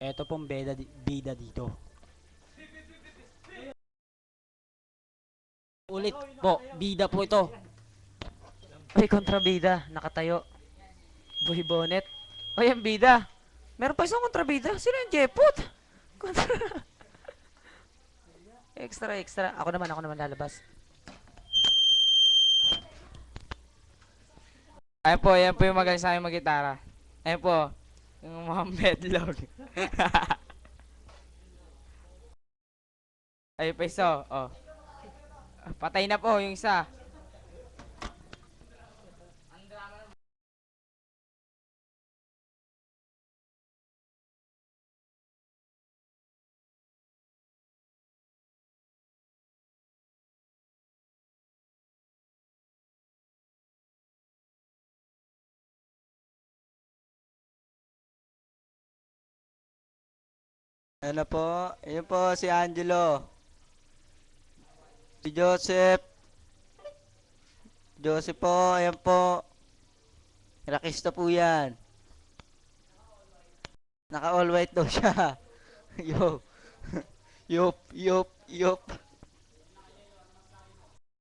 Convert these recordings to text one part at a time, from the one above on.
Ito pong beda, bida dito. Ulit po, bida po ito. Uy, kontrabida. Nakatayo. Boy bonnet. Uy, ang bida. Meron pa isang kontrabida. Sino yung Jeput? Kontra... extra, extra. Ako naman, ako naman lalabas. Ayan po, ayan po yung magaling sa akin mag-gitara. Ayan po, yung mga medlog. Pa isa, oh. Patay na po yung isa. Ano po? Ayun po si Angelo. Si Joseph. Joseph po, ayan po. Rakista po yan. Naka all white daw siya. Yo. yup, yup, yup.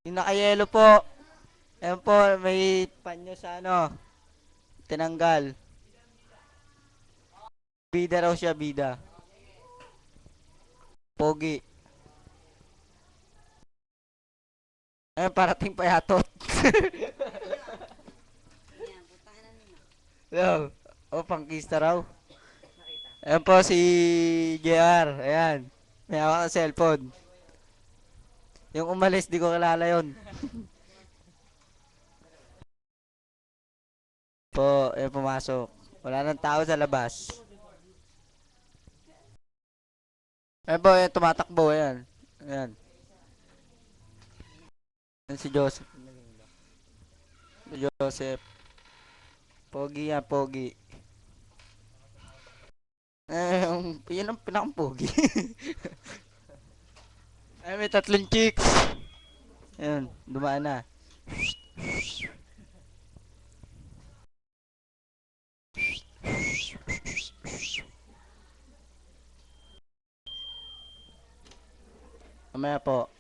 Yung naka yellow po. Ayan po, may panyo sa ano. Tinanggal. Bida raw siya, bida. Pogi. Ayun, parating pa yatot. Yo, oh, pangkista raw. Ayan po si JR. Ayan. May hawak na cellphone. Yung umalis, di ko kilala yon. po, ayan pumasok. Wala nang tao sa labas. Ayan po, ayan, tumatakbo, ayan. Ayan. Ayan si Joseph. Si Joseph. Pogi yan, pogi. Eh, yun ang pinakang pogi. Ay, may tatlong chicks. Ayan, dumaan na. Mamaya po.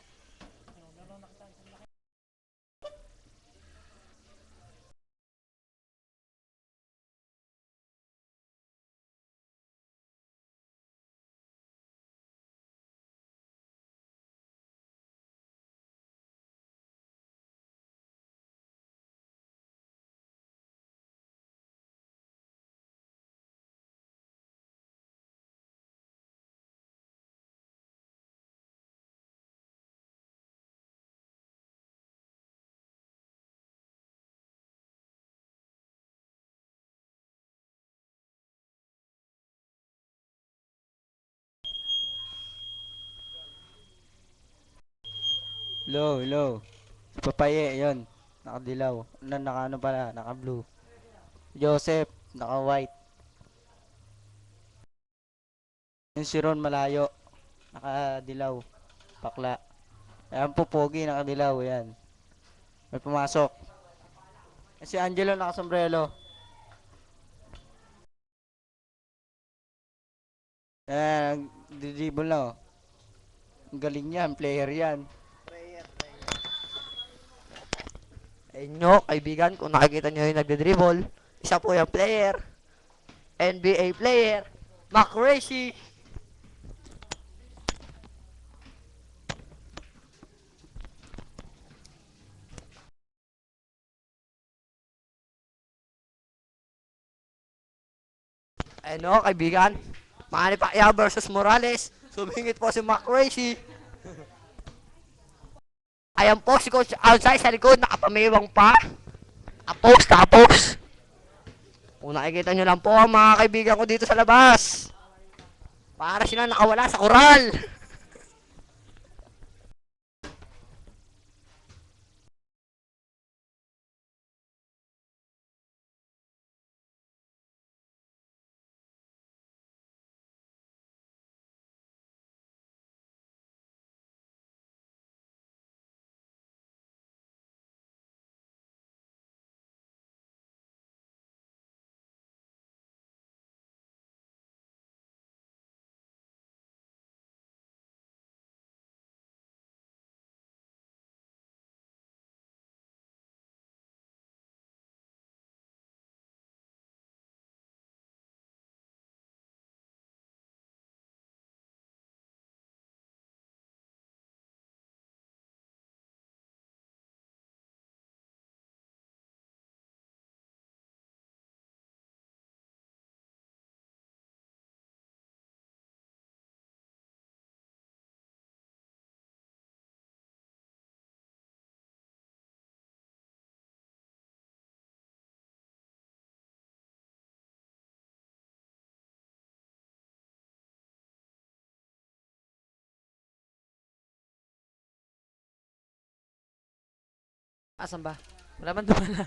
Low, low. Papaye, yon. Nakadilaw. Na, naka ano pala, naka blue. Joseph, naka white. Yung si Ron malayo. Nakadilaw. Pakla. Ayan po, pogi, nakadilaw, yan. May pumasok. Si Angelo nakasombrelo. Ayan, didibol na oh. Ang galing yan, player yan. Inyo, kaibigan, kung nakikita nyo yung nagde-dribble, isa po yung player. NBA player. Mac Racy. Ano, kaibigan? Manny Pacquiao versus Morales. Sumingit po si Mac. Ayan po si Coach outside sa likod, nakapamiwang pa. Tapos, tapos. Kung nakikita nyo lang po ang mga kaibigan ko dito sa labas. Para sila nakawala sa koral. Asan ba? Wala man dumala.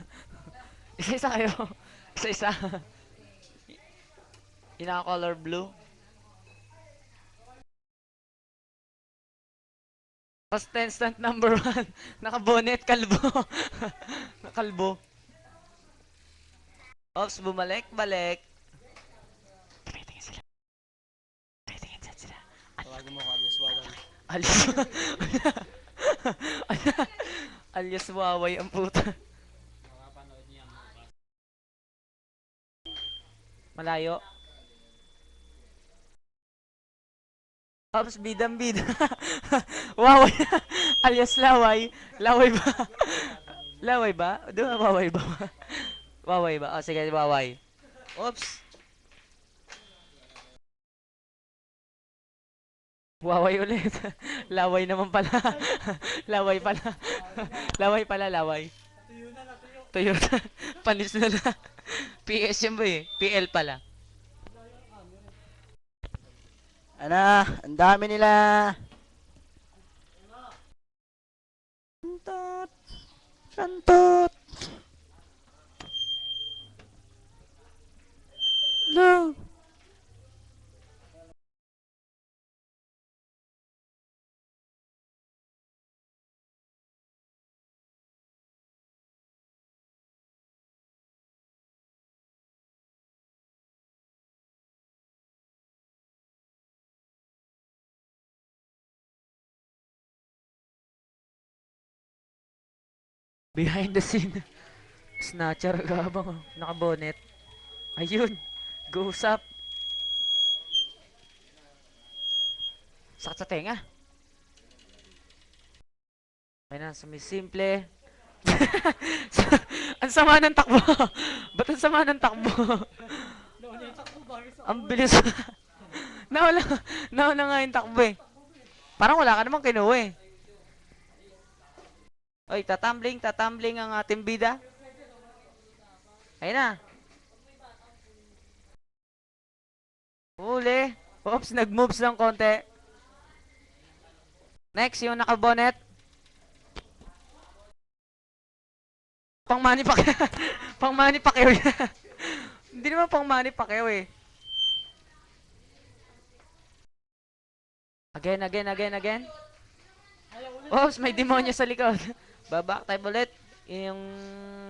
Isa-isa kayo. Isa-isa. Yung naka-color blue. Contestant number one. Naka-bonnet, kalbo. Nakalbo. Ops, bumalik, balik. Tumitingin sila. Tumitingin sila. Tawagin mo ka, Alias Wawan. Alias. Alias waway ang puta. Malayo. Ops, bidang bida. waway. Alias laway. Laway ba? laway ba? Doon waway ba? waway ba? Oh, sige, waway. Oops. Waway ulit. laway naman pala. laway pala. laway pala, laway. Tuyo na. Panis na na. PS yan ba eh? PL pala. Ana, ang dami nila. Kantot. Kantot. No. Behind the scene. Snatcher gabang nakabonet. Ayun. Goes up. Sakit sa tenga. Ay na, sumisimple. ang sama ng takbo. Ba't ang sama ng takbo? ang bilis. nauna, nauna nga yung takbo eh. Parang wala ka namang kinuha eh. Oy, tatambling, tatambling ang ating bida. Ayun na. Huli. Oops, nag-moves ng konti. Next, yung nakabonet. Pang money pa pang money pa kayo Hindi naman pang money pa kayo eh. Again, again, again, again. Oops, may demonyo sa likod. Babak tayo ulit. Yung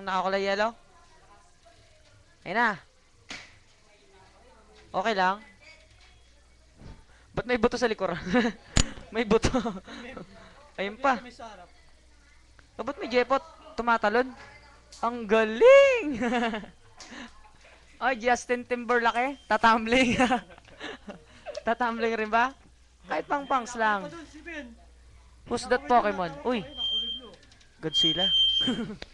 nakakulay yellow. Ayun na. Okay lang. Ba't may buto sa likuran? may buto. Ayun pa. Oh, ba't may jepot? Tumatalon? Ang galing! Ay, Justin Timberlake. Tatambling. Tatambling rin ba? Kahit pang pangs lang. Who's that Pokemon? Uy. Godzilla.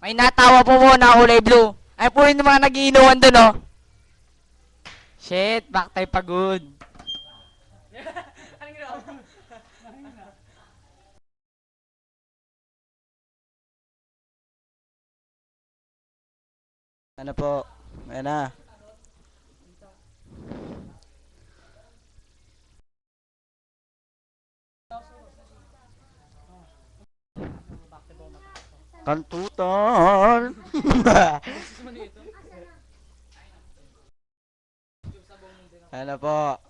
May natawa po po na kulay blue. Ay po yung mga nagiinuwan dun, oh. Shit, back tayo pagod. Ano po? Ayan na. Kantutan! ano po?